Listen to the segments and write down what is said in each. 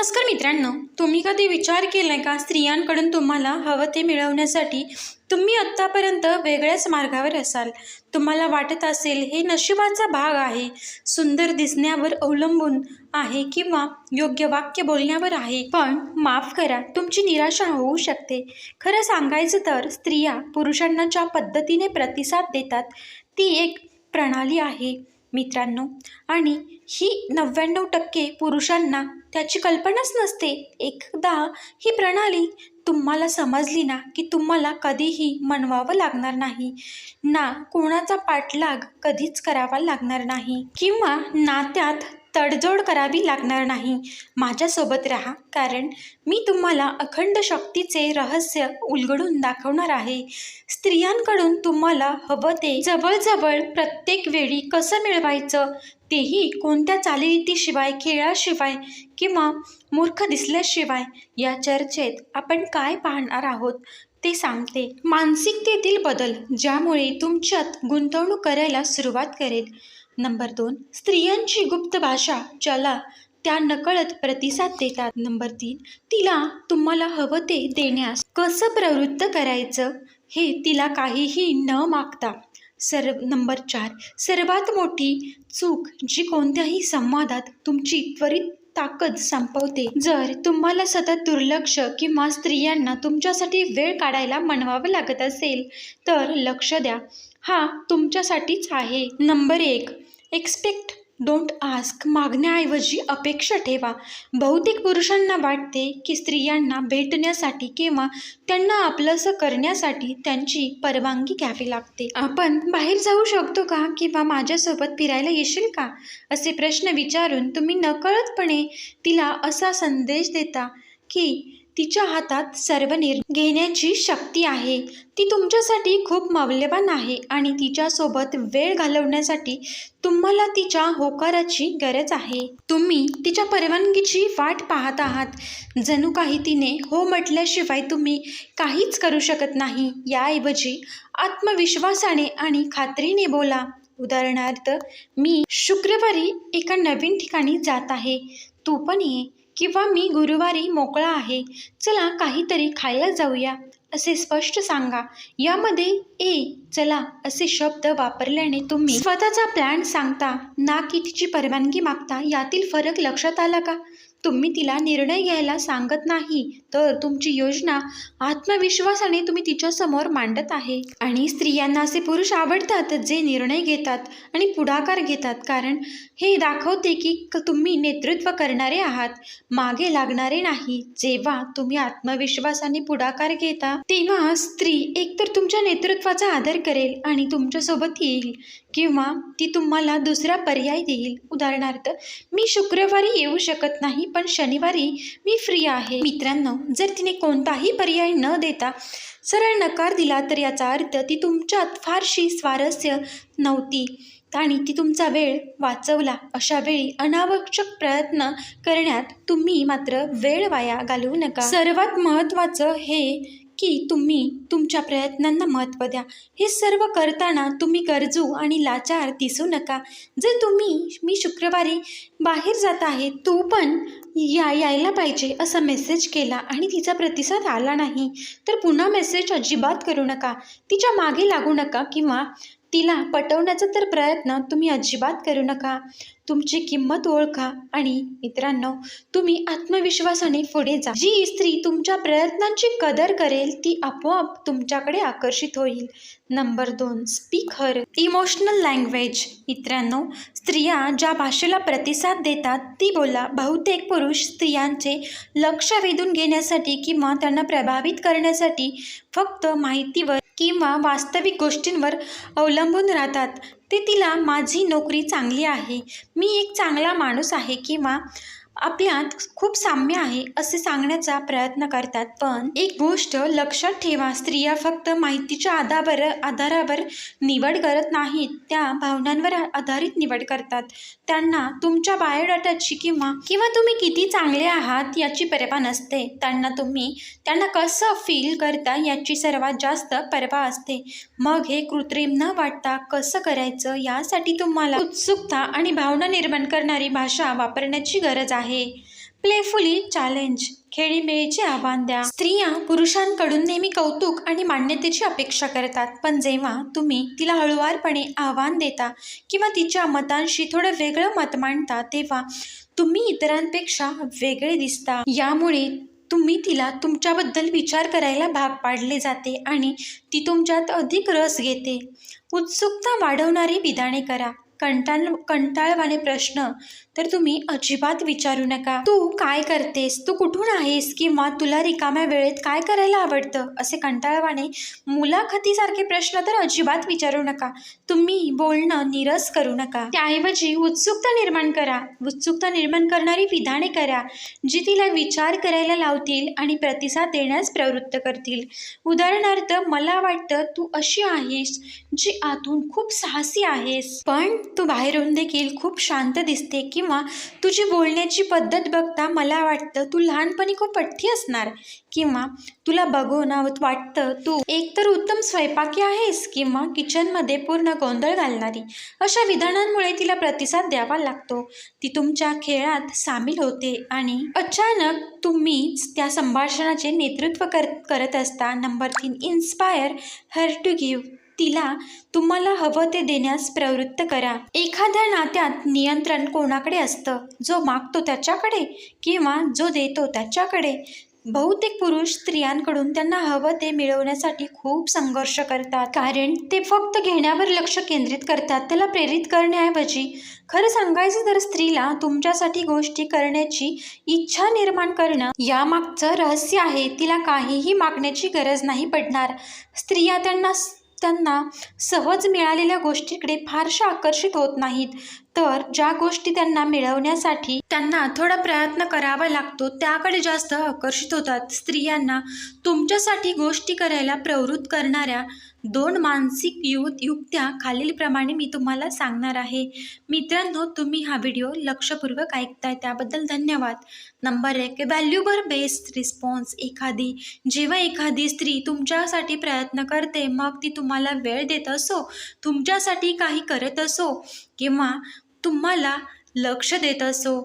नमस्कार मित्रांनो तुम्ही कधी विचार केलाय का स्त्रियांकडून तुम्हाला हवं ते मिळवण्यासाठी? तुम्ही आत्तापर्यंत वेगळ्याच मार्गावर असाल. तुम्हाला वाटत असेल हे नशिबाचा भाग आहे. सुंदर दिसण्यावर अवलंबून आहे किंवा योग्य वाक्य बोलण्यावर आहे. पण माफ करा तुमची निराशा होऊ शकते. खरं सांगायचं तर स्त्रिया पुरुषांना ज्या पद्धतीने प्रतिसाद देतात. ती एक प्रणाली आहे मित्रांनो. आणि ही नव्याण्णव टक्के पुरुषांना त्याची कल्पनाच नसते. एकदा ही प्रणाली तुम्हाला समजली ना की तुम्हाला कधीही मनवावं लागणार नाही. ना कोणाचा पाठलाग कधीच करावा लागणार नाही. किंवा नात्यात तडजोड करावी लागणार नाही. माझ्यासोबत राहा कारण मी तुम्हाला अखंड शक्तीचे रहस्य उलगडून दाखवणार आहे. स्त्रियांकडून तुम्हाला हवं ते जवळजवळ प्रत्येक वेळी कसं मिळवायचं तेही कोणत्या चालीरीतीशिवाय खेळाशिवाय किंवा मूर्ख दिसल्याशिवाय या चर्चेत आपण काय पाहणार आहोत ते सांगते. मानसिकतेतील बदल ज्यामुळे तुमच्यात गुंतवणूक करायला सुरुवात करेल. नंबर दोन स्त्रियांची गुप्त भाषा ज्याला त्या नकळत प्रतिसाद देतात. नंबर तीन तिला तुम्हाला हवं ते देण्यास कसं प्रवृत्त करायचं हे तिला काहीही न मागता. सर्व नंबर चार सर्वात मोठी चूक जी कोणत्याही संवादात तुमची त्वरित ताकद संपवते. जर तुम्हाला सतत दुर्लक्ष किंवा स्त्रियांना तुमच्यासाठी वेळ काढायला मनवावं लागत असेल तर लक्ष द्या. हा तुमच्यासाठीच आहे. नंबर एक एक्सपेक्ट डोंट आस्क मागण्याऐवजी अपेक्षा ठेवा. बहुतेक पुरुषांना वाटते की स्त्रियांना भेटण्यासाठी किंवा त्यांना आपलंसं करण्यासाठी त्यांची परवानगी घ्यावी लागते. आपण बाहेर जाऊ शकतो का? किंवा माझ्यासोबत फिरायला येशील का? असे प्रश्न विचारून तुम्ही नकळतपणे तिला असा संदेश देता की तिच्या हातात सर्व निर्णय घेण्याची शक्ती आहे. ती तुमच्यासाठी खूप मौल्यवान आहे आणि तिच्यासोबत वेळ घालवण्यासाठी तुम्हाला तिच्या होकाराची गरज आहे. तुम्ही तिच्या परवानगीची वाट पाहत आहात. जणू काही तिने हो म्हटल्याशिवाय तुम्ही काहीच करू शकत नाही. याऐवजी आत्मविश्वासाने आणि खात्रीने बोला उदाहरणार्थ मी शुक्रवारी एका नवीन ठिकाणी जात आहे. तू पण ये. किंवा मी गुरुवारी मोकळा आहे चला काहीतरी खायला जाऊया असे स्पष्ट सांगा. यामध्ये ए चला असे शब्द वापरल्याने तुम्ही स्वतःचा प्लॅन सांगता ना की तिची परवानगी मागता यातील फरक लक्षात आला का? तुम्ही तिला निर्णय घ्यायला सांगत नाही तर तुमची योजना आत्मविश्वासाने तुम्ही तिच्यासमोर मांडत आहे. आणि स्त्रियांना असे पुरुष आवडतात जे निर्णय घेतात आणि पुढाकार घेतात कारण हे दाखवते की क- तुम्ही नेतृत्व करणारे आहात मागे लागणारे नाही. जेव्हा तुम्ही आत्मविश्वासाने पुढाकार घेता तेव्हा स्त्री एकतर तुमच्या नेतृत्वाचा आदर करेल आणि तुमच्यासोबत येईल किंवा ती तुम्हाला दुसरा पर्याय देईल. उदाहरणार्थ मी शुक्रवारी येऊ शकत नाही पण शनिवारी मी फ्री आहे. मित्रांनो जर तिने कोणताही पर्याय न देता सरळ नकार दिला तर याचा अर्थ ती तुमच्यात फारशी स्वारस्य नव्हती आणि ती तुमचा वेळ वाचवला. अशा वेळी अनावश्यक प्रयत्न करण्यात तुम्ही मात्र वेळ वाया घालवू नका. सर्वात महत्त्वाचं हे की तुम्ही तुमच्या प्रयत्नांना महत्त्व द्या. हे सर्व करताना तुम्ही गरजू आणि लाचार दिसू नका. जर तुम्ही मी शुक्रवारी बाहेर जात आहे तू पण या यायला पाहिजे असा मेसेज केला आणि तिचा प्रतिसाद आला नाही तर पुन्हा मेसेज अजिबात करू नका. तिच्यामागे लागू नका किंवा तिला पटवण्याचा तर प्रयत्न तुम्ही अजिबात करू नका. तुमची किंमत ओळखा आणि मित्रांनो तुम्ही आत्मविश्वासाने पुढे जा. जी स्त्री तुमच्या प्रयत्नांची कदर करेल ती आपोआप तुमच्याकडे आकर्षित होईल. नंबर दोन स्पीक हर इमोशनल लँग्वेज. मित्रांनो स्त्रिया ज्या भाषेला प्रतिसाद देतात ती बोला. बहुतेक पुरुष स्त्रियांचे लक्ष वेधून घेण्यासाठी किंवा त्यांना प्रभावित करण्यासाठी फक्त माहितीवर किंवा वास्तविक गोष्टींवर अवलंबून राहतात ते तिला माझी नोकरी चांगली आहे. मी एक चांगला माणूस आहे किंवा आपल्यात खूप साम्य आहे असे सांगण्याचा प्रयत्न करतात पण एक गोष्ट लक्षात ठेवा स्त्रिया फक्त माहितीच्या आधारावर आधारावर निवड करत नाहीत त्या भावनांवर आधारित निवड करतात. त्यांना तुमच्या बायोडाटाची किंवा किंवा तुम्ही किती चांगले आहात याची परवा नसते. त्यांना तुम्ही त्यांना कसं फील करता याची सर्वात जास्त परवा असते. मग हे कृत्रिम न वाटता कसं करायचं यासाठी तुम्हाला उत्सुकता आणि भावना निर्माण करणारी भाषा वापरण्याची गरज आहे. प्लेफुली चॅलेंज खेळीमेळीचे आव्हान द्या. स्त्रिया पुरुषांकडून नेहमी कौतुक आणि मान्यतेची अपेक्षा करतात. पण जेव्हा तुम्ही तिला हळुवारपणे आव्हान देता किंवा तिच्या मतांशी थोडं वेगळं मत मांडता तेव्हा तुम्ही इतरांपेक्षा वेगळे दिसता. यामुळे तुम्ही तिला तुमच्याबद्दल विचार करायला भाग पाडले जाते आणि ती तुमच्यात अधिक रस घेते. उत्सुकता वाढवणारी विधाने करा. कंटाळ कंटाळवाणे प्रश्न. तर तुम्ही अजिबात विचारू नका. तू काय करतेस? तू कुठून आहेस? किंवा तुला रिकाम्या वेळेत काय करायला आवडतं? असे कंटाळवाणे मुलाखतीसारखे प्रश्न तर अजिबात विचारू नका. तुम्ही बोलणं निरस करू नका. त्याऐवजी उत्सुकता निर्माण करा. उत्सुकता निर्माण करणारी विधाने करा जी तिला विचार करायला लावतील आणि प्रतिसाद देण्यास प्रवृत्त करतील. उदाहरणार्थ मला वाटतं तू अशी आहेस जी आतून खूप साहसी आहेस. पण तू बाहेरून देखील खूप शांत दिसते किंवा तुझी बोलण्याची पद्धत बघता मला वाटतं तू लहानपणी खूप पठ्ठी असणार. किंवा तुला बघून वाटतं तू एकतर उत्तम स्वयंपाकी आहेस किंवा किचनमध्ये पूर्ण गोंधळ घालणारी. अशा विधानांमुळे तिला प्रतिसाद द्यावा लागतो. ती तुमच्या खेळात सामील होते आणि अचानक तुम्हीच त्या संभाषणाचे नेतृत्व कर करत असता नंबर तीन इन्स्पायर हर टू गिव्ह तिला तुम्हाला हवं ते देण्यास प्रवृत्त करा. एखाद्या नात्यात नियंत्रण कोणाकडे असतं? जो मागतो त्याच्याकडे? किंवा जो देतो त्याच्याकडे? बहुतेक पुरुष स्त्रियांकडून त्यांना हवं ते मिळवण्यासाठी खूप संघर्ष करतात. कारण ते फक्त घेण्यावर लक्ष केंद्रित करतात. त्याला प्रेरित करण्याऐवजी खरं सांगायचं तर स्त्रीला तुमच्यासाठी गोष्टी करण्याची इच्छा निर्माण करणं यामागचं रहस्य आहे. तिला काहीही मागण्याची गरज नाही पडणार. स्त्रिया त्यांना त्यांना सहज मिळालेल्या गोष्टीकडे फारशा आकर्षित होत नाहीत. तर ज्या गोष्टी त्यांना मिळवण्यासाठी त्यांना थोडा प्रयत्न करावा लागतो त्याकडे जास्त आकर्षित होतात. स्त्रियांना तुमच्यासाठी गोष्टी करायला प्रवृत्त करणाऱ्या दोन मानसिक यु युक्त्या खालीलप्रमाणे मी तुम्हाला सांगणार आहे. मित्रांनो तुम्ही हा व्हिडिओ लक्षपूर्वक ऐकताय त्याबद्दल धन्यवाद. नंबर एक व्हॅल्युबर बेस्ड रिस्पॉन्स. एखादी जेव्हा एखादी स्त्री तुमच्यासाठी प्रयत्न करते मग ती तुम्हाला वेळ देत असो तुमच्यासाठी काही करत असो किंवा तुम्हाला लक्ष देत असो.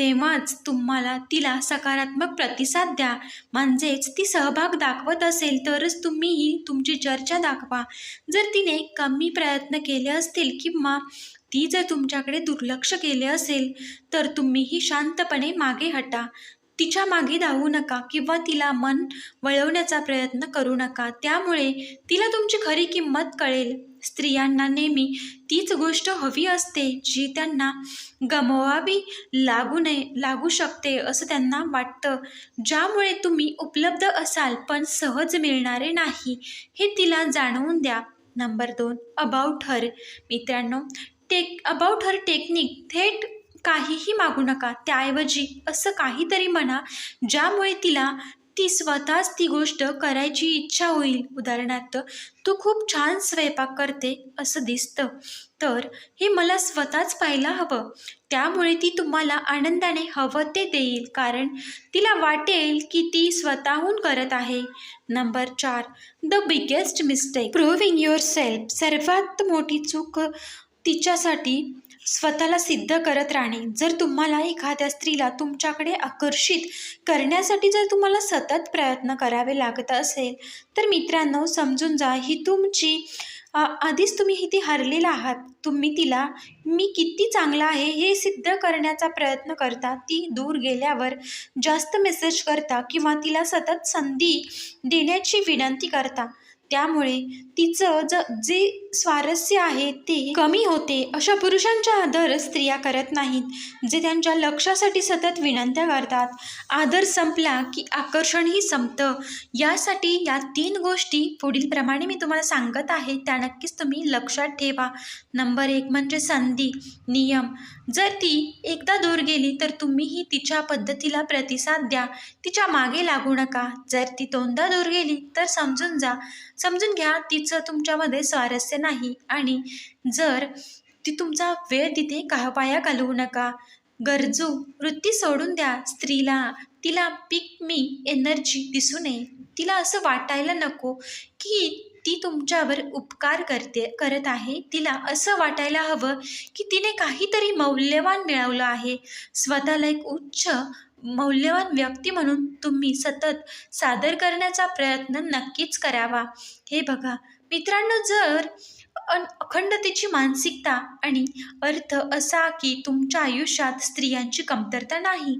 तेव्हाच तुम्हाला तिला सकारात्मक प्रतिसाद द्या. म्हणजेच ती सहभाग दाखवत असेल तरच तुम्हीही तुमची चर्चा दाखवा. जर तिने कमी प्रयत्न केले असतील किंवा ती जर तुमच्याकडे दुर्लक्ष केले असेल तर तुम्हीही शांतपणे मागे हटा. तिच्यामागे धावू नका किंवा तिला मन वळवण्याचा प्रयत्न करू नका. त्यामुळे तिला तुमची खरी किंमत कळेल. स्त्रियांना नेहमी तीच गोष्ट हवी असते जी त्यांना गमवावी लागू नये लागू शकते असं त्यांना वाटतं. ज्यामुळे तुम्ही उपलब्ध असाल पण सहज मिळणारे नाही हे तिला जाणवून द्या. नंबर दोन अबाउट हर मित्रांनो टेक अबाउट हर टेक्निक थेट काहीही मागू नका. त्याऐवजी असं काहीतरी म्हणा ज्यामुळे तिला ती स्वतःच ती गोष्ट करायची इच्छा होईल. उदाहरणार्थ तू खूप छान स्वयंपाक करते असं दिसतं. तर हे मला स्वतःच पाहायला हवं. त्यामुळे ती तुम्हाला आनंदाने हवं ते देईल. कारण तिला वाटेल की ती स्वतःहून करत आहे. नंबर चार the biggest mistake proving yourself सर्वात मोठी चूक तिच्यासाठी स्वतःला सिद्ध करत राहणे. जर तुम्हाला एखाद्या स्त्रीला तुमच्याकडे आकर्षित करण्यासाठी जर तुम्हाला सतत प्रयत्न करावे लागत असेल तर मित्रांनो समजून जा ही तुमची आधीच तुम्ही इथे हरलेला आहात. तुम्ही तिला मी किती चांगला आहे हे सिद्ध करण्याचा प्रयत्न करता. ती दूर गेल्यावर जास्त मेसेज करता किंवा तिला सतत संधी देण्याची विनंती करता. त्यामुळे तिचं ज जे स्वारस्य आहे ते कमी होते. अशा पुरुषांचा आदर स्त्रिया करत नाहीत जे त्यांच्या लक्षासाठी सतत विनंत्या करतात. आदर संपला की आकर्षणही संपतं. यासाठी या तीन गोष्टी पुढीलप्रमाणे मी तुम्हाला सांगत आहे. त्या नक्कीच तुम्ही लक्षात ठेवा. नंबर एक म्हणजे संधी नियम. जर ती एकदा दूर गेली तर तुम्हीही तिच्या पद्धतीला प्रतिसाद द्या. तिच्यामागे लागू नका. जर ती दोनदा दूर गेली तर समजून जा. समजून घ्या तिचं तुमच्यामध्ये स्वारस्य नाही. आणि जर ती तुमचा वेळ तिथे वाया घालवू नका गरजू वृत्ती सोडून द्या. स्त्रीला तिला पिक मी एनर्जी दिसू नये. तिला असं वाटायला नको की ती तुमच्यावर उपकार करते करत आहे. तिला असं वाटायला हवं की तिने काहीतरी मौल्यवान मिळवलं आहे. स्वतःला एक उच्च मौल्यवान व्यक्ती म्हणून तुम्ही सतत सादर करण्याचा प्रयत्न नक्कीच करावा. हे बघा मित्रांनो जर अन अखंडतेची मानसिकता आणि अर्थ असा की तुमच्या आयुष्यात स्त्रियांची कमतरता नाही.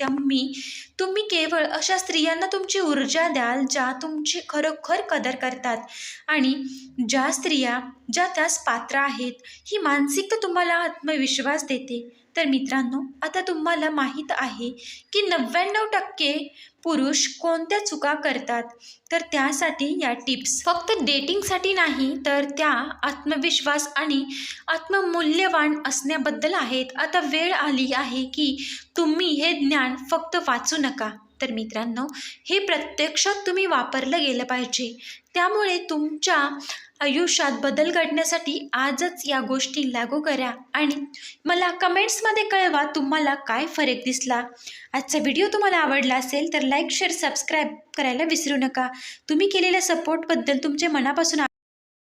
तुम्ही तुम्ही केवळ अशा स्त्रियांना तुमची ऊर्जा द्याल ज्या तुमची खरोखर कदर करतात. आणि ज्या स्त्रिया ज्या त्यास पात्र आहेत ही मानसिकता तुम्हाला आत्मविश्वास देते. तर मित्रांनो आता तुम्हाला माहीत आहे की नव्याण्णव टक्के पुरुष कोणत्या चुका करतात? तर त्यासाठी या टिप्स. फक्त डेटिंगसाठी नाही तर त्या आत्मविश्वास आणि आत्ममूल्यवान असण्याबद्दल आहेत. आता वेळ आली आहे की तुम्ही हे ज्ञान फक्त वाचू नका. तर मित्रांनो हे प्रत्यक्षात तुम्ही वापरलं गेलं पाहिजे. त्यामुळे तुमच्या आयुष्यात बदल घडण्यासाठी आजच या गोष्टी लागू करा आणि मला कमेंट्समध्ये कळवा तुम्हाला काय फरक दिसला. आजचा व्हिडिओ तुम्हाला आवडला असेल तर लाईक शेअर सबस्क्राईब करायला विसरू नका. तुम्ही केलेल्या सपोर्टबद्दल तुमचे मनापासून